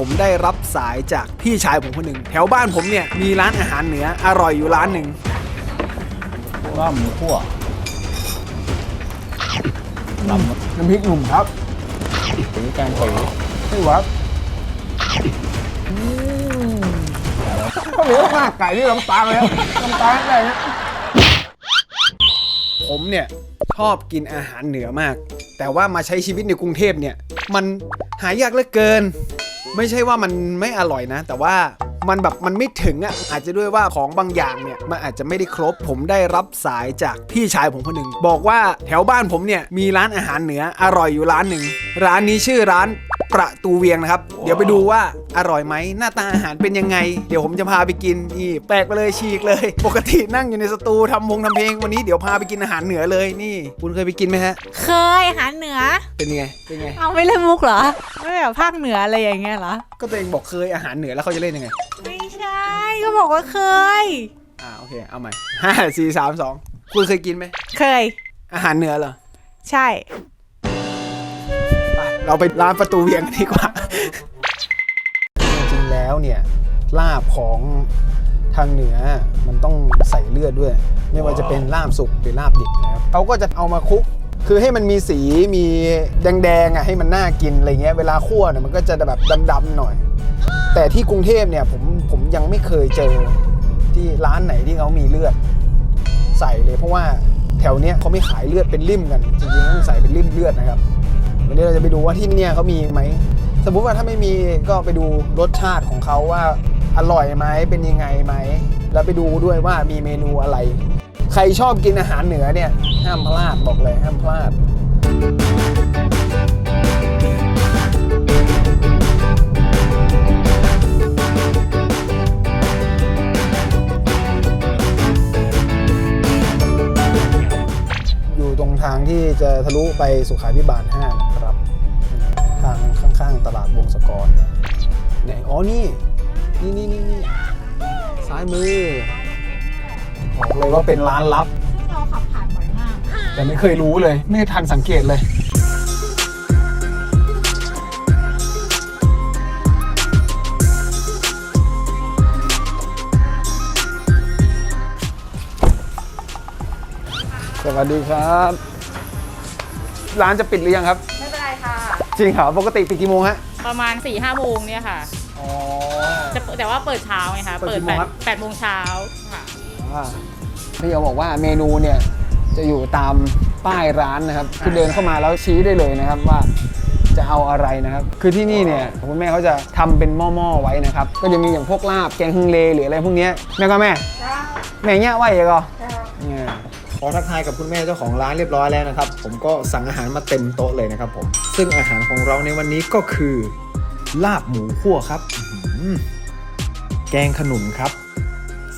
ผมได้รับสายจากพี่ชายผมคนหนึ่ง แถวบ้านผมเนี่ยมีร้านอาหารเหนืออร่อยอยู่ร้านหนึ่งว่าหมูคั่วลำน้ำพริกหนุ่มครับสีแกงปุ๋ยพี่วัดก็เหลือข้าวไก่ที่ลำปางเลยลำปางอะไรเนี่ยผมเนี่ยชอบกินอาหารเหนือมาก แต่ว่ามาใช้ชีวิตในกรุงเทพเนี่ย มันหายากเหลือเกิน ไม่ใช่ว่ามันไม่อร่อยนะ แต่ว่ามันแบบมันไม่ถึงอะอาจจะด้วยว่าของบางอย่างเนี่ยมันอาจจะไม่ได้ครบผมได้รับสายจากพี่ชายผมคนหนึ่งบอกว่าแถวบ้านผมเนี่ยมีร้านอาหารเหนืออร่อยอยู่ร้านหนึ่งร้านนี้ชื่อร้านประตูเวียงนะครับ เดี๋ยวไปดูว่าอร่อยไหมหน้าตาอาหารเป็นยังไง เดี๋ยวผมจะพาไปกินนี่แปลกไปเลยฉีกเลย ปกตินั่งอยู่ในสตูทำวงทำเพลงวันนี้เดี๋ยวพาไปกินอาหารเหนือเลยนี่ คุณเคยไปกินไหมฮะ เคยอาหารเหนือ เป็นยังไง เป็นไง เอาไม่เล่นมุกเหรอ ไม่แบบภาคเหนืออะไรอย่างเงี้ยเหรอ ก็ตัวเองบอกเคยอาหารเหนือแล้วเขาจะเล่นยังไง ไม่ใช่ ก็บอกว่าเคย อ่าโอเค เอาใหม่ห้าสี่สามสองคุณเคยกินไหม เคย อาหารเหนือเหรอใช่ ไปเราไปร้านประตูเวียงกันดีกว่า จริงๆแล้วเนี่ยลาบของทางเหนือมันต้องใส่เลือดด้วย ไม่ว่าจะเป็นลาบสุกหรือลาบดิบนะครับเขาก็จะเอามาคลุก คือให้มันมีสีมีแดงๆอะให้มันน่ากินอะไรเงี้ยเวลาคั่วเนี่ยมันก็จะแบบดำๆหน่อย แต่ที่กรุงเทพเนี่ยผมผมยังไม่เคยเจอที่ร้านไหนที่เขามีเลือดใส่เลยเพราะว่าแถวเนี้ยเขาไม่ขายเลือดเป็นริ่มกันจริงๆต้องใส่เป็นริ่มเลือดนะครับวันนี้เราจะไปดูว่าที่เนี่ยเขามีไหมสมมุติว่าถ้าไม่มีก็ไปดูรสชาติของเขาว่าอร่อยไหมเป็นยังไงไหม แล้วไปดูด้วยว่ามีเมนูอะไร ใครชอบกินอาหารเหนือเนี่ย ห้ามพลาดบอกเลยห้ามพลาดอยู่ตรงทางที่จะทะลุไปสุขาพิบาล 5 นะครับ ทางข้างๆ ตลาดวงศกรไหนอ๋อ นี่ นี่นี่นี่ ซ้ายมือบอกเลยว่าเป็นร้านลับเราขับผ่านบ่อยมาก แต่ไม่เคยรู้เลย ไม่ทันสังเกตเลย สวัสดีครับ ร้านจะปิดหรือยังครับ ไม่เป็นไรค่ะ จริงเหรอปกติปิดกี่โมงฮะ ประมาณ4ี่ห้าโมงเนี่ยค่ะ อ๋อ จะแต่ว่าเปิดเช้าไงคะเปิดกี่โมงครับ แปดโมงเช้าค่ะอ่าพี่เขาบอกว่าเมนูเนี่ยจะอยู่ตามป้ายร้านนะครับ คือเดินเข้ามาแล้วชี้ได้เลยนะครับว่าจะเอาอะไรนะครับ คือที่นี่เนี่ยคุณแม่เขาจะทำเป็นหม้อๆไว้นะครับ ก็จะมีอย่างพวกลาบแกงฮึงเลหรืออะไรพวกเนี้ยแม่ก็แม่ แม่เงี้ยไหวเหรอเนี่ยพอทักทายกับคุณแม่เจ้าของร้านเรียบร้อยแล้วนะครับ ผมก็สั่งอาหารมาเต็มโต๊ะเลยนะครับผม ซึ่งอาหารของเราในวันนี้ก็คือ ลาบหมูคั่วครับอื้อหือ แกงขนุนครับ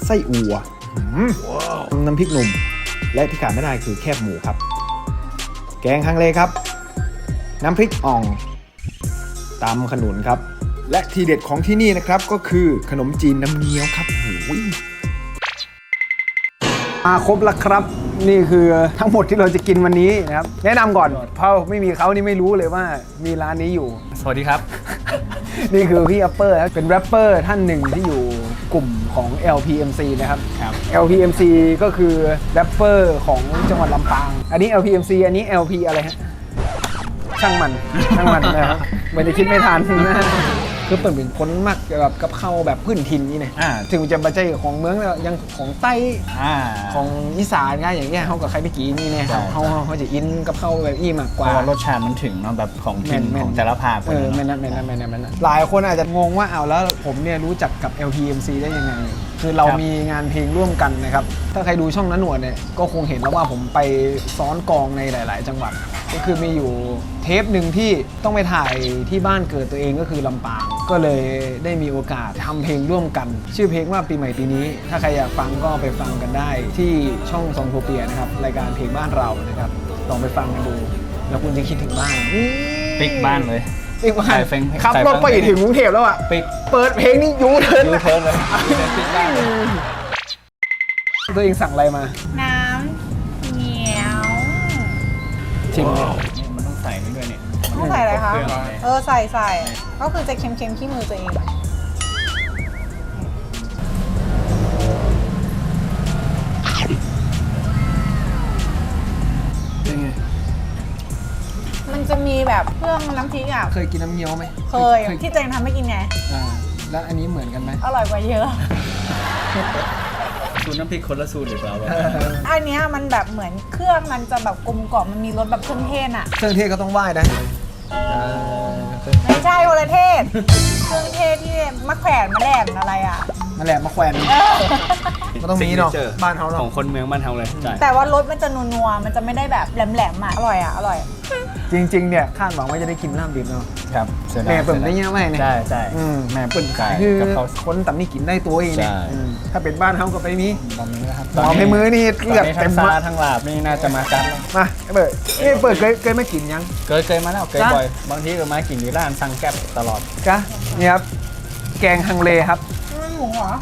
ไส้อั่วอื้อหือน้ำพริกหนุ่ม และที่ขาดไม่ได้คือแคบหมูครับ แกงฮังเลครับ น้ำพริกอ่องตำขนุนครับ และทีเด็ดของที่นี่นะครับก็คือขนมจีนน้ำเงี้ยวครับโอ้ยมาครบแล้วครับ นี่คือทั้งหมดที่เราจะกินวันนี้นะครับ แนะนำก่อน เพราะไม่มีเขานี่ไม่รู้เลยว่ามีร้านนี้อยู่ สวัสดีครับ นี่คือพี่อัปเปอร์ครับเป็นแรปเปอร์ท่านหนึ่งที่อยู่กลุ่มของ LPMC นะครับ ครับ LPMC ก็คือแรปเปอร์ของจังหวัดลำปาง อันนี้ LPMC อันนี้ LP อะไรฮะ ช่างมัน ช่างมันนะครับไม่ได้คิดไม่ทันนะ คือเปิดเป็นคนมักแบบกับเข้าวแบบพื้นถิ่นนี่เนี่ยอ่า ถึงจะมาใจของเมืองแล้วยังของใต้อ่า ของอีสานก็อย่างเงี้ยเขากับใครไม่กี่นี่เนี่ยใช่ เขาเขาเขาจะอินกับเข้าวแบบอี้มากเพกว่า ราะว่ารสชาติมันถึงเนาะแบบของถิ่นแม่นๆ ของแต่ละภาคเออคนแม่เนาะนนั่นแม่นนั่นแม่นนั่นแม่นนั่นหลายคนอาจจะงงว่าเอาวแล้วผมเนี่ยรู้จักกับ LPMC ได้ยังไง คือเรามีงานเพลงร่วมกันนะครับ ถ้าใครดูช่องนั้นหนวดเนี่ย ก็คงเห็นแล้วว่าผมไปซ้อนกองในหลาย ๆ จังหวัด ก็คือมีอยู่เทปหนึ่งที่ต้องไปถ่ายที่บ้านเกิดตัวเองก็คือลำปางก็เลยได้มีโอกาสทำเพลงร่วมกัน ชื่อเพลงว่าปีใหม่ปีนี้ ถ้าใครอยากฟังก็ไปฟังกันได้ ที่ช่องซองโทเปียนะครับรายการเพลงบ้านเรานะครับลองไปฟังกันดู แล้วคุณจะคิดถึงบ้านนี่ปิกบ้านเลยปิกบ้านใส่เพลงขับใส่รเพลถงไปถึงกรุงเทพแล้วอะปิกเปิดเพลงนี่ยูเทิร์นยูเทิร์นเลยปิกบ้านเลยตัวเองสั่งอะไรมา น้ำเหนียวชิมเลยนี่มันต้องใส่นี่ด้วยเนี่ยม ต้องใส่อะไรคะเครื่องอะไรเออใส่ใส่ก็คือจะเค็มๆที่มือตัวเองอะเป็นไง มันจะมีแบบเครื่องน้ำพริกอะ เคยกินน้ำเงี้ยวไหมเคยที่ตัวเองทำให้กินไง อ่าแล้วอันนี้เหมือนกันไหม อร่อยกว่าเยอะ สูตรน้ำพริกคนละสูตรหรือเปล่าอันเนี้ยมันแบบเหมือนเครื่องมันจะแบบกลมกล่อมมันมีรสแบบเครื่องเทศอะ เครื่องเทศก็ต้องไหว้นะอ่าเครื่อง ไม่ใช่โอละเทศ เครื่องเทศที่มะแขวนมะแหลมอะไรอะ มาแหลมมาแขวนก็ต้องมีเนาะบ้านเขาขเนาะองคนเมืองบ้านเฮาเลยใช่แต่ว่ารสมันจะนัวๆ มันจะไม่ได้แบบแหลมๆอะ อร่อยอะ อร่อย จริง ๆ เนี่ยคาดหวังว่าจะได้กินลาบดิบเนาะ ครับสียดายแม่เปิ่มได้เยอะไหมเนี่ย ใช่ใช่ อืมแม่เปิ่เปิ่นมขาขายยคือกับเขาคนต่ำนี่กินได้ตัวเองเนี่ยใช่ อืมถ้าเป็นบ้านเขาก็ไปนี้ตอนนี้นะครับหมอให้มือนี่ตเลือดอนนี้เต็ทั้มงซามาทั้งลาบนี่น่าจะมาจัดแล้วมาไอ้เปิดเอ้ยเปิดเคยเคยไม่กินยัง เคยเคยมาแล้วเคยจ้ะ บ่อย บางทีก็มากินอยู่ร้านสั่งแก๊บตลอดกะนี่ครับแกงฮังเลครับห มูเหรอ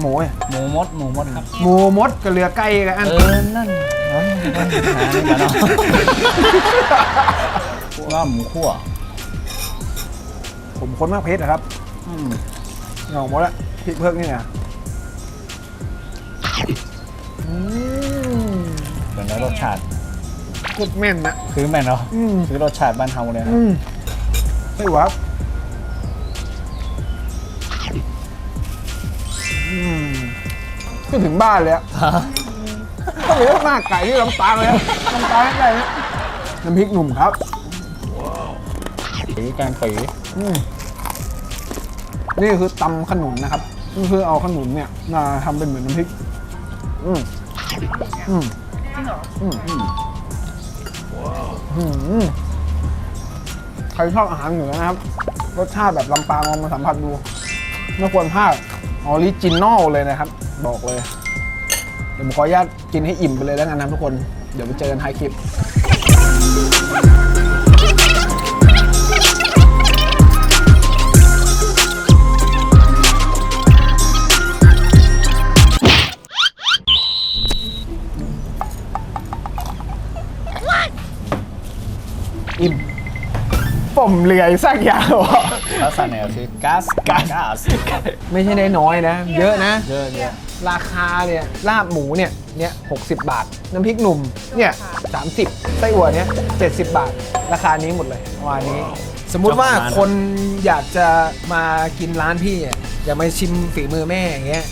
หมูเนี่ยหมูมดหมูมดครับหมูมดกับเรือไก่กันอันเออนั่นเอ้ยหานี่กันเนาะว่าหมูคั่วผมคนมากเพชรนะครับอืมหงอกหมดละพริกเพิกนี่นะอืมเหมือนได้รสชาติ กุดแม่นนะ คือแม่นเนาะอืม คือรสชาติบ้านเฮาเลยนะอืมไม่หวะอื มขึ้นถึงบ้านเลยอะก็เหลือมากไก่ที่ลำปางเลยอะลำปางใกล้ๆเนี่ยน้ำพริกหนุ่มครับปีแกงปีอืมนี่คือตำขนุนนะครับก็คือเอาขนุนเนี่ยมาทำเป็นเหมือนน้ำพริก อืมอืมจริงเหรออืมอืมอืมใครชอบอาหารเหนือนะครับ รสชาติแบบลำปางลองมาสัมผัสดูไม่ควรพลาด ออริจินอลเลยนะครับ บอกเลย เดี๋ยวผมขออนุญาตกินให้อิ่มไปเลยแล้วกันนะทุกคน เดี๋ยวไปเจอกันท้ายคลิปอิ่ม ผมเหลืออีกสักอย่างวะลักษณะคือก๊าซก๊าซไม่ใช่ได้น้อยนะ เยอะนะ เยอะเยอะราคาเนี่ยลาบหมูเนี่ยเนี่ยหกบาท น้ำพริกหนุ่มเนี่ยสามสิบไส้อั่วเนี่ยเจ็ดสิบบาท ราคานี้หมดเลยประมาณนี้ สมมุติว่าคนอยากจะมากินร้านพี่อะอยากมาชิมฝีมือแม่อย่างเงี้ย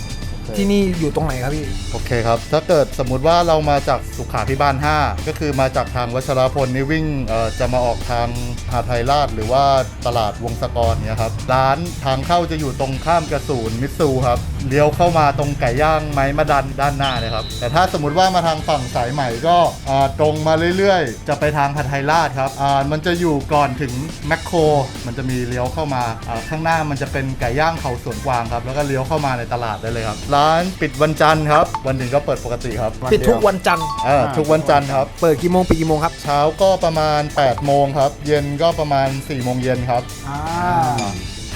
ที่นี่อยู่ตรงไหนครับพี่ โอเคครับ ถ้าเกิดสมมุติว่าเรามาจากสุขาพิบาล 5 ก็คือมาจากทางวัชรพลนี่วิ่งเอ่อจะมาออกทางหาไทยราช หรือว่าตลาดวงศกรเนี่ยครับ ร้านทางเข้าจะอยู่ตรงข้ามกระสูนมิตซูครับ เลี้ยวเข้ามาตรงไก่ย่างไม้มะดันด้านหน้าเลยครับ แต่ถ้าสมมติว่ามาทางฝั่งสายใหม่ก็อ่าตรงมาเรื่อยๆ จะไปทางพัทไทยราชครับอ่ามันจะอยู่ก่อนถึงแมคโคร มันจะมีเลี้ยวเข้ามาอ่าข้างหน้ามันจะเป็นไก่ย่างเขาสวนกวางครับ แล้วก็เลี้ยวเข้ามาในตลาดได้เลยครับร้านปิดวันจันทร์ครับ วันหนึ่งก็เปิดปกติครับปิดทุกวันจันทร์อ่าทุกวันจันทร์ครับ เปิดกี่โมงปิดกี่โมงครับเช้าก็ประมาณ8โมงครับ เย็นก็ประมาณ4โมงเย็นครับอ่า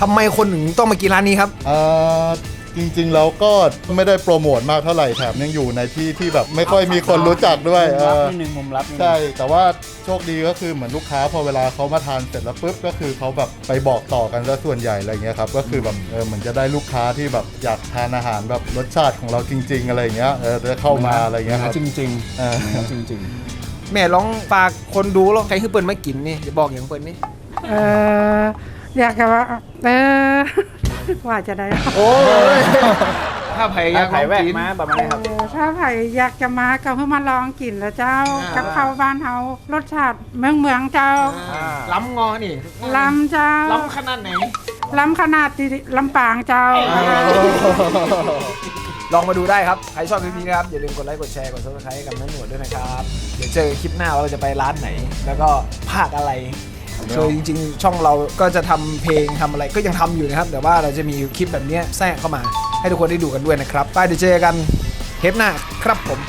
ทำไมคนถึงต้องมากินร้านนี้ครับอ่า จริง ๆ แล้วก็ไม่ได้โปรโมทมากเท่าไหร่แถมยังอยู่ในที่ที่แบบไม่ค่อยมีคนรู้จักด้วยมุมเอลับอ นิดนึงมุมลับนิดนึง ใช่ แต่ว่าโชคดีก็คือเหมือนลูกค้าพอเวลาเขามาทานเสร็จแล้วปุ๊บก็คือเขาแบบไปบอกต่อกันซะส่วนใหญ่อะไรเงี้ยครับก็คือแบบเออเหมือนจะได้ลูกค้าที่แบบอยากทานอาหารแบบรสชาติของเราจริง ๆ อะไรเงี้ยเออจะเข้ามาอะไรเงี้ยครับ จริงเออๆจริงๆแม่ลองฝากคนดูแล้วใครคือเปิ้ลไม่กินนี่จะบอกอย่างเปิ้ลนี่ เอออยากจะว่าเออ ว่าจะได้โอ้ยถ้าไผ่อยากไผ่แวกกินมาประมาณนี้ครับเออถ้าใครอยากจะมาก็เพื่อมาลองกินแล้วเจ้าอ่ากับข้าวบ้านเฮารสชาติเมืองเมืองเจ้าล้ำงอนี่ลำเจ้าล้ำขนาดไหนลำขนาดที่ลำปางเจ้า ลองมาดูได้ครับ ใครชอบคลิปนี้นะครับ อย่าลืมกดไลค์กดแชร์กดซับสไครต์กับน้าหนวดด้วยนะครับ เดี๋ยวเจอคลิปหน้าว่าเราจะไปร้านไหน แล้วก็ภาคอะไร คือจริงๆ ช่องเราก็จะทำเพลงทำอะไรก็ยังทำอยู่นะครับ แต่ว่าเราจะมีคลิปแบบนี้แทรกเข้ามา ให้ทุกคนได้ดูกันด้วยนะครับไปเดี๋ยวเจอกันเทปหน้าครับผม